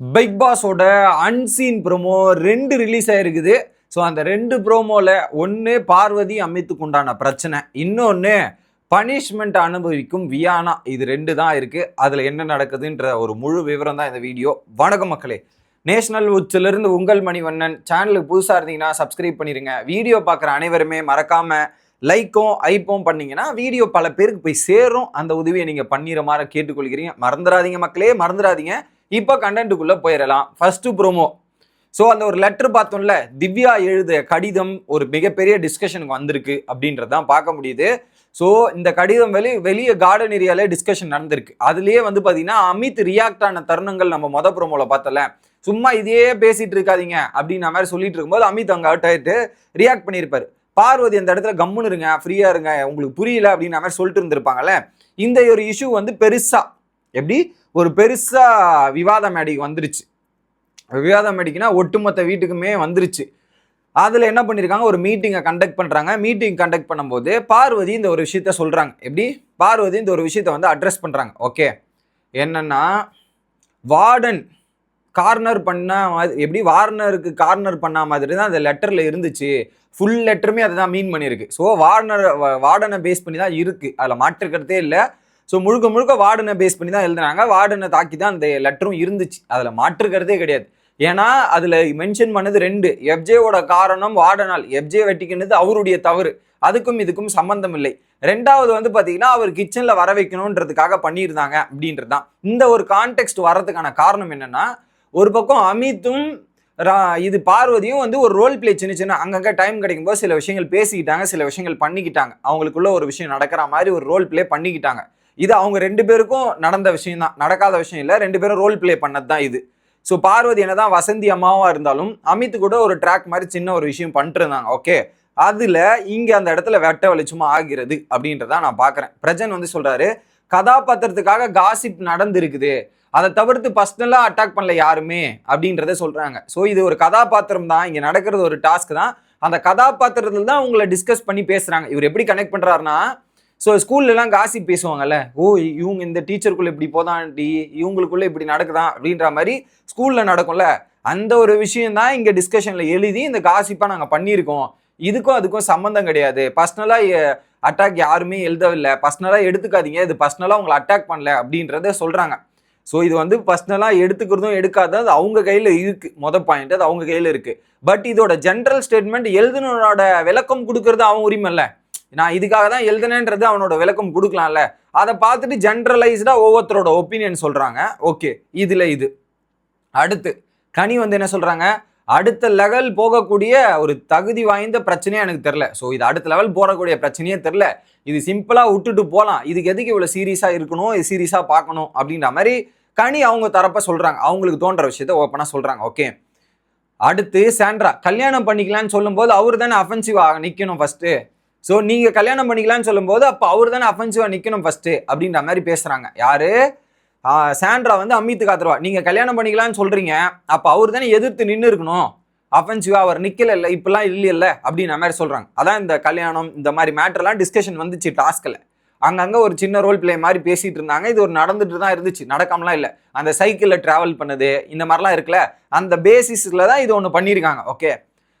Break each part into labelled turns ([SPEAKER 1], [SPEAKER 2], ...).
[SPEAKER 1] Big பாஸோட unseen promo ரெண்டு release ஆயிருக்குது. ஸோ அந்த ரெண்டு ப்ரோமோவில் ஒன்று பார்வதி அமித்துக்கு உண்டான பிரச்சனை. இன்னொன்று பனிஷ்மெண்ட் அனுபவிக்கும் வியானா இது ரெண்டு தான் இருக்குது அதில் என்ன நடக்குதுன்ற ஒரு முழு விவரம் தான் இந்த வீடியோ. வணக்கம் மக்களே. நேஷனல் உச்சிலிருந்து உங்கள் மணிவண்ணன். சேனலுக்கு புதுசாக இருந்தீங்கன்னா சப்ஸ்கிரைப் பண்ணிடுங்க வீடியோ பார்க்குற அனைவருமே மறக்காமல் லைக்கும் ஐப்பும் பண்ணீங்கன்னா வீடியோ பல பேருக்கு போய் சேரும். அந்த உதவியை நீங்கள் பண்ணிடுற மாதிரி கேட்டுக்கொள்கிறீங்க. மறந்துடாதீங்க மக்களே. மறந்துடாதீங்க. இப்போ கண்டென்ட்டுக்குள்ளே போயிடலாம் ஃபஸ்ட்டு ப்ரோமோ ஸோ அந்த ஒரு லெட்டர் பார்த்தோம்ல திவ்யா எழுத கடிதம் ஒரு மிகப்பெரிய டிஸ்கஷனுக்கு வந்திருக்கு அப்படின்றது தான் பார்க்க முடியுது. ஸோ இந்த கடிதம் வெளி வெளியே கார்டன் ஏரியாலே டிஸ்கஷன் நடந்திருக்கு. அதுலேயே வந்து பார்த்தீங்கன்னா அமித் ரியாக்ட் ஆன தருணங்கள் நம்ம மொத ப்ரோமோவில் பார்த்தல சும்மா இதையே பேசிகிட்டு இருக்காதீங்க அப்படின்ற மாதிரி சொல்லிட்டு இருக்கும்போது அமித் அங்கே அவுட் ஆயிட்டு ரியாக்ட் பண்ணியிருப்பாரு. பார்வதி அந்த இடத்துல கம்முன்னு இருங்க ஃப்ரீயாக இருங்க உங்களுக்கு புரியல அப்படின்ற மாதிரி சொல்லிட்டு இருந்திருப்பாங்கல்ல. இந்த ஒரு இஷ்யூ வந்து பெருசாக எப்படி? ஒரு பெருசாக விவாத மேடைக்கு வந்துருச்சு. விவாத மேடைக்குன்னா ஒட்டுமொத்த வீட்டுக்குமே வந்துருச்சு. அதில் என்ன பண்ணியிருக்காங்க ஒரு மீட்டிங்கை கண்டக்ட் பண்ணுறாங்க மீட்டிங் கண்டக்ட் பண்ணும்போது பார்வதி இந்த ஒரு விஷயத்த சொல்கிறாங்க எப்படி? பார்வதி இந்த ஒரு விஷயத்த வந்து அட்ரஸ் பண்ணுறாங்க ஓகே என்னென்னா வார்டன் கார்னர் பண்ண மாதிரி எப்படி? வார்னருக்கு கார்னர் பண்ண மாதிரி தான் அந்த லெட்டரில் இருந்துச்சு. ஃபுல் லெட்டருமே அதை தான் மீன் பண்ணியிருக்கு. ஸோ வார்னர் வார்டனை பேஸ் பண்ணி தான் இருக்குது அதில் மாற்றுக்கிறதே இல்லை. ஸோ முழுக்க முழுக்க வார்டனை பேஸ் பண்ணி தான் எழுதுனாங்க. வார்டனை தாக்கி தான் அந்த லெட்டரும் இருந்துச்சு. அதில் மாற்றுக்கிறதே கிடையாது. ஏன்னா அதில் மென்ஷன் பண்ணது ரெண்டு. எஃப்ஜேவோட காரணம் வார்டனால். எஃப்ஜே வெட்டிக்கினது அவருடைய தவறு. அதுக்கும் இதுக்கும் சம்பந்தம் இல்லை. ரெண்டாவது வந்து பார்த்தீங்கன்னா அவர் கிச்சனில் வர வைக்கணுன்றதுக்காக பண்ணியிருந்தாங்க அப்படின்றது தான். இந்த ஒரு கான்டெக்ட் வரதுக்கான காரணம் என்னென்னா ஒரு பக்கம் அமித்தும் ரா- இது பார்வதியும் வந்து ஒரு ரோல் பிளே சின்ன சின்ன அங்கங்கே டைம் கிடைக்கும்போது சில விஷயங்கள் பேசிக்கிட்டாங்க சில விஷயங்கள் பண்ணிக்கிட்டாங்க. அவங்களுக்குள்ள ஒரு விஷயம் நடக்கிற மாதிரி ஒரு ரோல் பிளே பண்ணிக்கிட்டாங்க. இது அவங்க ரெண்டு பேருக்கும் நடந்த விஷயம் தான் நடக்காத விஷயம் இல்லை. ரெண்டு பேரும் ரோல் பிளே பண்ணது தான் இது. ஸோ பார்வதி என்னதான் வசந்தி அம்மாவாக இருந்தாலும் அமித் கூட ஒரு ட்ராக் மாதிரி சின்ன ஒரு விஷயம் பண்ணிட்டுருந்தாங்க. ஓகே அதில் இங்கே அந்த இடத்துல வெட்ட வெளிச்சமாக ஆகிறது அப்படின்றத நான் பார்க்குறேன். பிரஜன் வந்து சொல்கிறாரு கதாபாத்திரத்துக்காக காசிப் நடந்திருக்குது. அதை தவிர்த்து பர்சனலாக அட்டாக் பண்ணல யாருமே? அப்படின்றத சொல்கிறாங்க ஸோ இது ஒரு கதாபாத்திரம் தான். இங்கே நடக்கிறது ஒரு டாஸ்க் தான். அந்த கதாபாத்திரத்தில் தான் உங்களை டிஸ்கஸ் பண்ணி பேசுகிறாங்க இவர் எப்படி கனெக்ட் பண்ணுறாருன்னா ஸோ ஸ்கூல்லலாம் காசி பேசுவாங்கல்ல. ஓ இவங்க இந்த டீச்சருக்குள்ளே இப்படி போதான்டி இவங்களுக்குள்ளே இப்படி நடக்குதான் அப்படின்ற மாதிரி ஸ்கூலில் நடக்கும்ல. அந்த ஒரு விஷயம் தான் இங்கே டிஸ்கஷனில் எழுதி இந்த காசிப்பாக நாங்கள் பண்ணியிருக்கோம். இதுக்கும் அதுக்கும் சம்மந்தம் கிடையாது. பர்சனலாக அட்டாக் யாருமே எழுதவில்லை. பர்சனலாக எடுத்துக்காதீங்க. இது பர்சனலாக உங்களை அட்டாக் பண்ணல அப்படின்றத சொல்கிறாங்க ஸோ இது வந்து பர்சனலாக எடுத்துக்கிறதும் எடுக்காதது அது அவங்க கையில் இருக்குது மொதல் பாயிண்ட் அது அவங்க கையில் இருக்குது பட் இதோட ஜென்ரல் ஸ்டேட்மெண்ட் எழுதுனோட விளக்கம் கொடுக்கறது அவங்க உரிமை இல்லை நான் இதுக்காக தான் எழுதுனேன்றது அவனோட விளக்கம் கொடுக்கலாம்ல. அதை பார்த்துட்டு ஜென்ரலைஸ்டாக ஒவ்வொருத்தரோட ஒப்பீனியன் சொல்கிறாங்க ஓகே இதில் இது. அடுத்து கனி வந்து என்ன சொல்கிறாங்க அடுத்த லெவல் போகக்கூடிய ஒரு தகுதி வாய்ந்த பிரச்சனையே எனக்கு தெரில ஸோ இது அடுத்த லெவல் போகக்கூடிய பிரச்சனையே தெரில இது சிம்பிளாக விட்டுட்டு போகலாம் இதுக்கு எதுக்கு இவ்வளோ சீரியஸாக இருக்கணும்? இது சீரியஸாக பார்க்கணும் அப்படின்ற மாதிரி கனி அவங்க தரப்ப சொல்கிறாங்க அவங்களுக்கு தோன்ற விஷயத்த ஓப்பனாக சொல்கிறாங்க ஓகே அடுத்து சாண்ட்ரா கல்யாணம் பண்ணிக்கலாம்னு சொல்லும்போது அவர் தானே அஃபென்சிவாக நிற்கணும் ஃபஸ்ட்டு ஸோ நீங்கள் கல்யாணம் பண்ணிக்கலாம்னு சொல்லும்போது அப்போ அவர் தானே அஃபென்சிவாக நிற்கணும் ஃபஸ்ட்டு அப்படின்ற மாதிரி பேசுகிறாங்க யார்? சாண்ட்ரா வந்து அமித்து காத்துருவா. நீங்கள் கல்யாணம் பண்ணிக்கலாம்னு சொல்கிறீங்க அப்போ அவர் தானே எதிர்த்து நின்று இருக்கணும். அஃபென்சிவாக அவர் நிற்கலை இல்லை இப்பெல்லாம் இல்லையில்ல அப்படின்ற மாதிரி சொல்கிறாங்க அதான் இந்த கல்யாணம் இந்த மாதிரி மேட்டர்லாம் டிஸ்கஷன் வந்துச்சு டாஸ்கில் அங்கங்கே ஒரு சின்ன ரோல் பிளே மாதிரி பேசிகிட்டு இருந்தாங்க. இது ஒரு நடந்துட்டு தான் இருந்துச்சு. நடக்காமலாம் இல்லை. அந்த சைக்கிளில் ட்ராவல் பண்ணது. இந்த மாதிரிலாம் இருக்குல்ல. அந்த பேசிஸில் தான் இது ஒன்று பண்ணியிருக்காங்க. ஓகே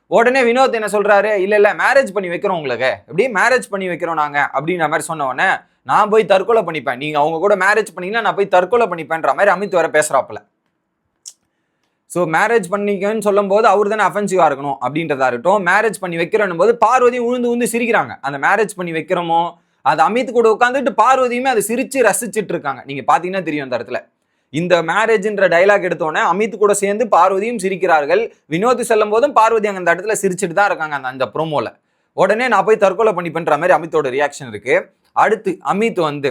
[SPEAKER 1] உடனே வினோத் என்ன சொல்கிறாரு இல்லை இல்லை மேரேஜ் பண்ணி வைக்கிறோம் உங்களுக்கு. எப்படி? மேரேஜ் பண்ணி வைக்கிறோம் நாங்கள் அப்படின்ற மாதிரி சொன்ன உடனே நான் போய் தற்கொலை பண்ணிப்பேன். நீங்கள் அவங்க கூட மேரேஜ் பண்ணீங்கன்னா நான் போய் தற்கொலை பண்ணிப்பேன்ற மாதிரி அமித் வேற பேசுறாப்புல. ஸோ மேரேஜ் பண்ணிக்கன்னு சொல்லும்போது அவர் தானே அஃபென்சிவாக இருக்கணும் அப்படின்றதா இருக்கட்டும். மேரேஜ் பண்ணி வைக்கிறோம் போது பார்வதி உழுந்து உழுந்து சிரிக்கிறாங்க. அந்த மேரேஜ் பண்ணி வைக்கிறோமோ? அது அமித் கூட உட்காந்துட்டு பார்வதியுமே அதை சிரிச்சு ரசிச்சுட்டு இருக்காங்க. நீங்கள் பார்த்தீங்கன்னா தெரியும் அந்த இடத்துல. இந்த மேரேஜ்ன்ற டைலாக் எடுத்தோடனே அமித் கூட சேர்ந்து பார்வதியும் சிரிக்கிறார்கள். வினோத் செல்லும் போதும் பார்வதி அங்கே அந்த இடத்துல சிரிச்சிட்டு தான் இருக்காங்க அந்த அந்த ப்ரோமோவில் உடனே நான் போய் தற்கொலை பண்ணிப்பேன்ற மாதிரி அமித்தோட ரியாக்ஷன் இருக்குது அடுத்து அமித் வந்து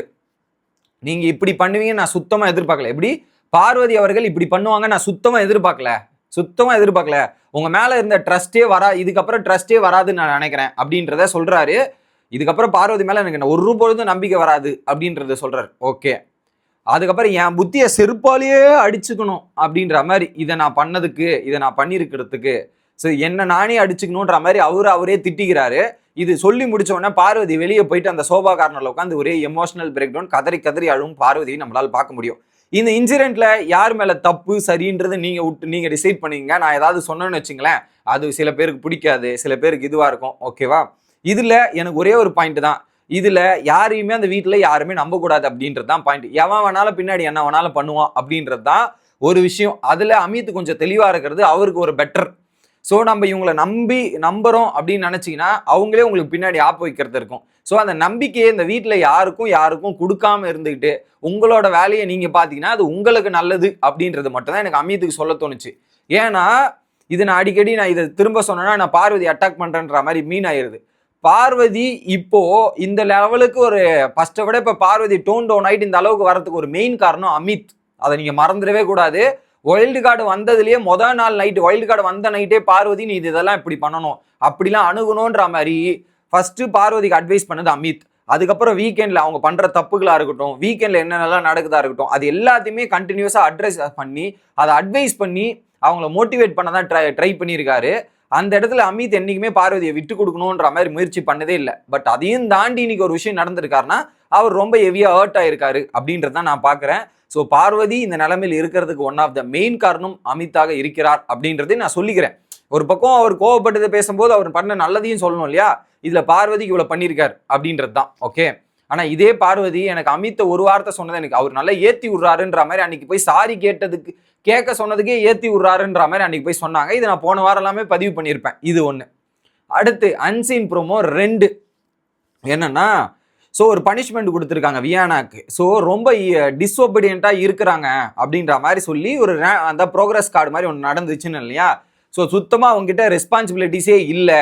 [SPEAKER 1] நீங்கள் இப்படி பண்ணுவீங்க நான் சுத்தமாக எதிர்பார்க்கல. எப்படி? பார்வதி அவர்கள் இப்படி பண்ணுவாங்க நான் சுத்தமாக எதிர்பார்க்கல. சுத்தமாக எதிர்பார்க்கல. உங்கள் மேலே இருந்த ட்ரஸ்ட்டே வரா இதுக்கப்புறம் ட்ரஸ்ட்டே வராதுன்னு நான் நினைக்கிறேன். அப்படின்றத சொல்கிறாரு இதுக்கப்புறம் பார்வதி மேலே எனக்கு ஒரு பொழுதும் நம்பிக்கை வராது அப்படின்றத சொல்கிறார் ஓகே. அதுக்கப்புறம் என் புத்தியை செருப்பாலேயே அடிச்சுக்கணும் அப்படின்ற மாதிரி இதை நான் பண்ணதுக்கு இதை நான் பண்ணியிருக்கிறதுக்கு ஸோ என்ன நானே அடிச்சுக்கணுன்ற மாதிரி அவர் அவரே திட்டிக்கிறாரு. இது சொல்லி முடிச்ச உடனே பார்வதி வெளியே போயிட்டு அந்த சோபா கார்னர்ல உட்காந்து ஒரே எமோஷனல் பிரேக் டவுன் கதறி கதறி அழும் பார்வதியை நம்மளால் பார்க்க முடியும். இந்த இன்சிடென்ட்ல யார் மேல தப்பு சரின்றது நீங்க விட்டு நீங்க டிசைட் பண்ணீங்க நான் ஏதாவது சொன்னேன்னு வச்சுங்களேன் அது சில பேருக்கு பிடிக்காது சில பேருக்கு இதுவா இருக்கும். ஓகேவா இதுல எனக்கு ஒரே ஒரு பாயிண்ட் தான். இதில் யாரையுமே அந்த வீட்டில் யாருமே நம்பக்கூடாது அப்படின்றது தான் பாயிண்ட் எவன் வேணாலும் பின்னாடி என்ன வேணாலும் பண்ணுவான் அப்படின்றது தான் ஒரு விஷயம். அதில் அமித் கொஞ்சம் தெளிவாக இருக்கிறது அவருக்கு ஒரு பெட்டர் ஸோ நம்ம இவங்களை நம்பி நம்புகிறோம் அப்படின்னு நினச்சிங்கன்னா அவங்களே உங்களுக்கு பின்னாடி ஆப்பு வைக்கிறது இருக்கும். ஸோ அந்த நம்பிக்கையை இந்த வீட்டில் யாருக்கும் யாருக்கும் கொடுக்காம இருந்துக்கிட்டு உங்களோட வேலையை நீங்கள் பார்த்தீங்கன்னா அது உங்களுக்கு நல்லது அப்படின்றது மட்டும்தான் எனக்கு அமித்துக்கு சொல்ல தோணுச்சு. ஏன்னா இது நான் அடிக்கடி நான் இதை திரும்ப சொன்னேன்னா நான் பார்வதி அட்டாக் பண்ணுறேன்ற மாதிரி மீன் ஆயிடுது பார்வதி இப்போ இந்த லெவலுக்கு ஒரு ஃபர்ஸ்ட்டை விட இப்போ பார்வதி டோன் டவுன் ஆகிட்டு இந்த அளவுக்கு வரதுக்கு ஒரு மெயின் காரணம் அமித். அதை நீங்கள் மறந்துடவே கூடாது. வைல்டு கார்டு வந்ததுலேயே மொதல் நாள் நைட்டு வைல்டு கார்டு வந்த நைட்டே பார்வதி நீ இது இதெல்லாம் இப்படி பண்ணணும். அப்படிலாம் அணுகணுன்ற மாதிரி ஃபஸ்ட்டு பார்வதிக்கு அட்வைஸ் பண்ணது அமித். அதுக்கப்புறம் வீக்கெண்டில் அவங்க பண்ணுற தப்புகளாக இருக்கட்டும் வீக்கெண்டில் என்னென்னலாம் நடக்குதா இருக்கட்டும் அது எல்லாத்தையுமே கண்டினியூஸாக அட்ரஸ் பண்ணி அதை அட்வைஸ் பண்ணி அவங்கள மோட்டிவேட் பண்ண தான் ட்ரை ட்ரை பண்ணியிருக்காரு. அந்த இடத்துல அமித் என்றைக்குமே பார்வதியை விட்டு கொடுக்கணுன்ற மாதிரி முயற்சி பண்ணதே இல்லை. பட் அதையும் தாண்டி இன்னைக்கு ஒரு விஷயம் நடந்திருக்காருன்னா அவர் ரொம்ப ஹெவியா ஹர்ட் ஆயிருக்காரு அப்படின்றத நான் பார்க்குறேன் ஸோ பார்வதி இந்த நிலைமையில் இருக்கிறதுக்கு ஒன் ஆஃப் த மெயின் காரணம் அமித்தாக இருக்கிறார் அப்படின்றதே நான் சொல்லிக்கிறேன். ஒரு பக்கம் அவர் கோவப்பட்டதை பேசும்போது அவர் பண்ண நல்லதையும் சொல்லணும் இல்லையா? இதுல பார்வதிக்கு இவ்வளவு பண்ணியிருக்கார் அப்படின்றது தான் ஓகே ஆனால் இதே பார்வதி எனக்கு அமித்த ஒரு வார்த்தை சொன்னது எனக்கு அவர் நல்லா ஏற்றி விடுறாருன்ற மாதிரி அன்னைக்கு போய் சாரி கேட்டதுக்கு கேட்க சொன்னதுக்கே ஏற்றி விடுறாருன்ற மாதிரி அன்னைக்கு போய் சொன்னாங்க. இது நான் போன வாரம் எல்லாமே பதிவு பண்ணியிருப்பேன். இது ஒன்று அடுத்து அன்சீன் ப்ரோமோ ரெண்டு. என்னன்னா ஸோ ஒரு பனிஷ்மெண்ட் கொடுத்துருக்காங்க வியானாக்கு. ஸோ ரொம்ப டிஸ்ஒபீடியண்ட்டாக இருக்கிறாங்க அப்படின்ற மாதிரி சொல்லி ஒரு அந்த ப்ரோக்ரஸ் கார்டு மாதிரி ஒன்று நடந்துச்சுன்னு இல்லையா? ஸோ சுத்தமாக அவங்ககிட்ட ரெஸ்பான்சிபிலிட்டிஸே இல்லை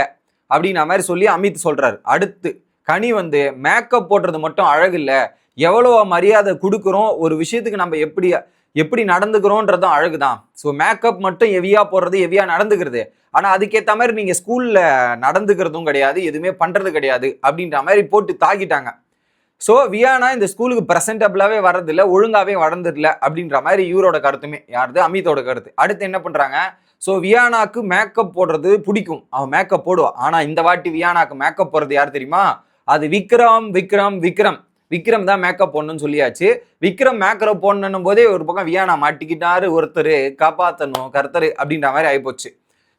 [SPEAKER 1] அப்படின்ற மாதிரி சொல்லி அமித் சொல்கிறார் அடுத்து கனி வந்து மேக்கப் போடுறது மட்டும் அழகு இல்லை எவ்வளோ மரியாதை கொடுக்குறோம். ஒரு விஷயத்துக்கு நம்ம எப்படி எப்படி நடந்துக்கிறோன்றதும் அழகு தான் ஸோ மேக்கப் மட்டும் எவியாக போடுறது எவியாக நடந்துக்கிறது. ஆனால் அதுக்கேற்ற மாதிரி நீங்கள் ஸ்கூலில் நடந்துக்கிறதும் கிடையாது. எதுவுமே பண்ணுறது கிடையாது. அப்படின்ற மாதிரி போட்டு தாக்கிட்டாங்க. ஸோ வியானா இந்த ஸ்கூலுக்கு ப்ரெசென்டபிளாகவே வர்றதில்ல. ஒழுங்காகவே வளர்ந்துடல அப்படின்ற மாதிரி இவரோட கருத்துமே. யாருது? அமித்தோட கருத்து. அடுத்து என்ன பண்ணுறாங்க ஸோ வியானாக்கு மேக்கப் போடுறது பிடிக்கும். அவன் மேக்கப் போடுவான் ஆனால் இந்த வாட்டி வியானாக்கு மேக்கப் போடுறது யார் தெரியுமா? அது விக்ரம் விக்ரம் விக்ரம். விக்ரம் தான் மேக்கப் போடணும்னு சொல்லியாச்சு. விக்ரம் மேக்கப் போடணும் போதே ஒரு பக்கம் வியானா மாட்டிக்கிட்டாரு ஒருத்தர் காப்பாற்றணும் கருத்தர் அப்படின்ற மாதிரி ஆயிப்போச்சு.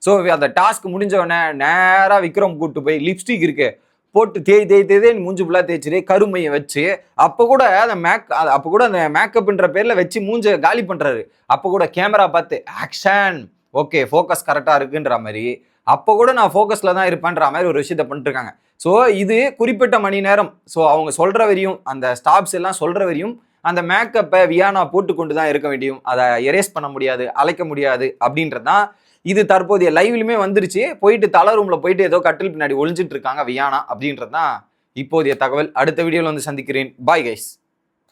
[SPEAKER 1] ஸோ அந்த டாஸ்க் முடிஞ்ச உடனே நேராக விக்ரம் கூட்டு போய் லிப்ஸ்டிக் இருக்கு. போட்டு தேய் தேய் தேய் தேய் மூஞ்சி ஃபுல்லாக தேய்ச்சிரு கருமையை வச்சு அப்போ கூட அந்த மேக் அப்போ கூட அந்த மேக்கப்ன்ற பேரில் வச்சு மூஞ்ச காலி பண்ணுறாரு அப்போ கூட கேமரா பார்த்து ஆக்ஷன் ஓகே ஃபோக்கஸ் கரெக்டாக இருக்குன்ற மாதிரி. அப்போ கூட நான் ஃபோக்கஸில் தான் இருப்பேன்ற மாதிரி ஒரு விஷயத்த பண்ணிட்டுருக்காங்க ஸோ இது குறிப்பிட்ட மணி நேரம். ஸோ அவங்க சொல்கிற வரையும் அந்த ஸ்டாப்ஸ் எல்லாம் சொல்கிற வரையும் அந்த மேக்கப்பை வியானா போட்டு கொண்டு தான் இருக்க வேண்டியும். அதை எரேஸ் பண்ண முடியாது அழைக்க முடியாது அப்படின்றது தான் இது தற்போதைய லைவ்லையுமே வந்துருச்சு. போயிட்டு தலை ரூமில் போயிட்டு ஏதோ கட்டில் பின்னாடி ஒழிஞ்சிட்டு இருக்காங்க வியானா அப்படின்றது தான் இப்போதைய தகவல். அடுத்த வீடியோவில் வந்து சந்திக்கிறேன். Bye guys